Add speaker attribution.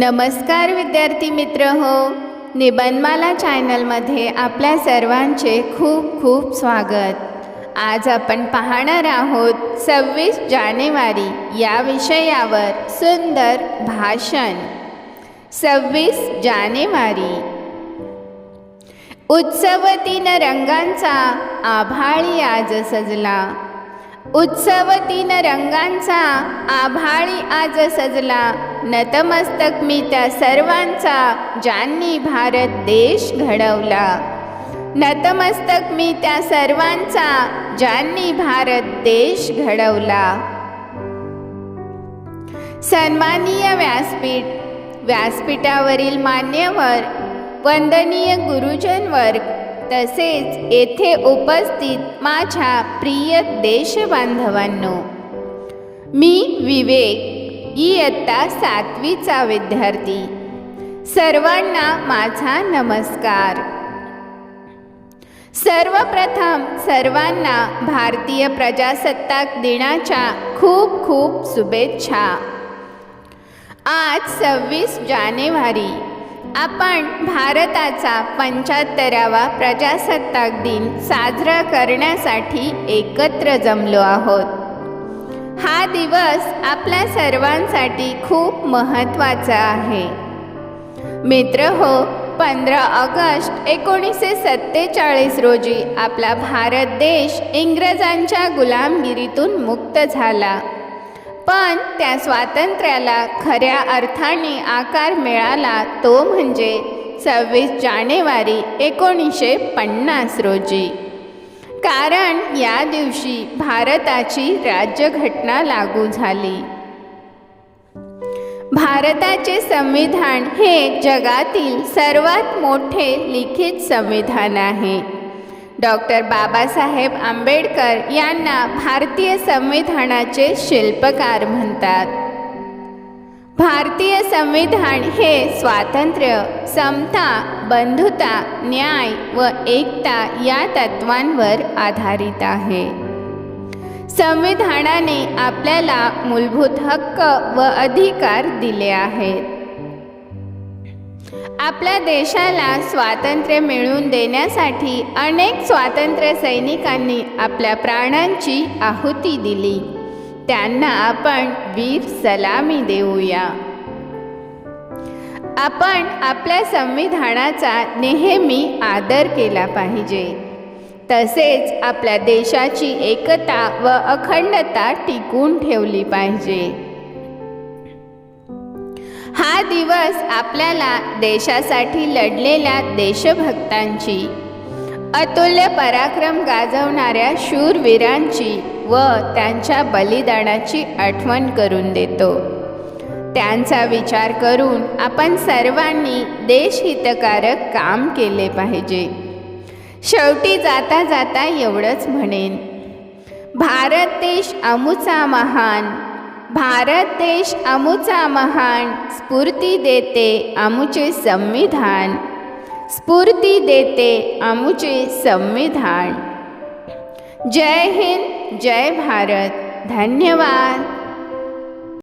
Speaker 1: नमस्कार विद्यार्थी मित्र हो. निबंधमाला चॅनलमध्ये आपल्या सर्वांचे खूप खूप स्वागत. आज आपण पाहणार आहोत सव्वीस जानेवारी या विषयावर सुंदर भाषण. सव्वीस जानेवारी. उत्सव तीन रंगांचा आभाळी आज सजला. उत्सव तीन रंगांचा आभाळी आज सजला. नतमस्तक मी त्या सर्वांचा ज्यांनी भारत देश घडवला. नतमस्तक मी त्या सर्वांचा ज्यांनी भारत देश घडवला. सन्मानीय व्यासपीठ व्यासपीठावरील मान्यवर वंदनीय गुरुजन वर्ग तसेच येथे उपस्थित माझ्या प्रिय देशबांधवांनो मी विवेक इयत्ता सातवीचा विद्यार्थी. सर्वांना माझा नमस्कार. सर्वप्रथम सर्वांना भारतीय प्रजासत्ताक दिनाच्या खूप खूप शुभेच्छा. आज सव्वीस जानेवारी आपण भारताचा पंच्याहत्तरावा प्रजासत्ताक दिन साजरा करण्यासाठी एकत्र जमलो आहोत. हा दिवस आपल्या सर्वांसाठी खूप महत्त्वाचा आहे. मित्र हो पंधरा ऑगस्ट एकोणीसशे सत्तेचाळीस रोजी आपला भारत देश इंग्रजांच्या गुलामगिरीतून मुक्त झाला. पण त्या स्वातंत्र्याला खऱ्या अर्थाने आकार मिळाला तो म्हणजे सव्वीस जानेवारी एकोणीसशे पन्नास रोजी. कारण या दिवशी भारताची राज्यघटना लागू झाली. भारताचे संविधान हे जगातील सर्वात मोठे लिखित संविधान आहे. डॉक्टर बाबासाहेब आंबेडकर यांना भारतीय संविधानाचे शिल्पकार म्हणतात. भारतीय संविधान हे स्वातंत्र्य समता बंधुता न्याय व एकता या तत्वांवर आधारित आहे. संविधानाने आपल्याला मूलभूत हक्क व अधिकार दिले आहेत. आपल्या देशाला स्वातंत्र्य मिळवून देण्यासाठी अनेक स्वातंत्र्य सैनिकांनी आपल्या प्राणांची आहुती दिली. त्यांना आपण वीर सलामी देऊया. आपण आपल्या संविधानाचा नेहमी आदर केला पाहिजे. तसेच आपल्या देशाची एकता व अखंडता टिकून ठेवली पाहिजे. हा दिवस आपल्याला देशासाठी लढलेल्या देशभक्तांची अतुल्य पराक्रम गाजवणाऱ्या शूरवीरांची व त्यांच्या बलिदानाची आठवण करून देतो. त्यांचा विचार करून आपण सर्वांनी देशहितकारक काम केले पाहिजे. शेवटी जाता जाता एवढंच म्हणेन. भारत देश अमुचा महान भारत देश अमुचा महान स्फूर्ती देते अमुचे संविधान. स्फूर्ती देते अमुचे संविधान. जय हिंद जय भारत. धन्यवाद.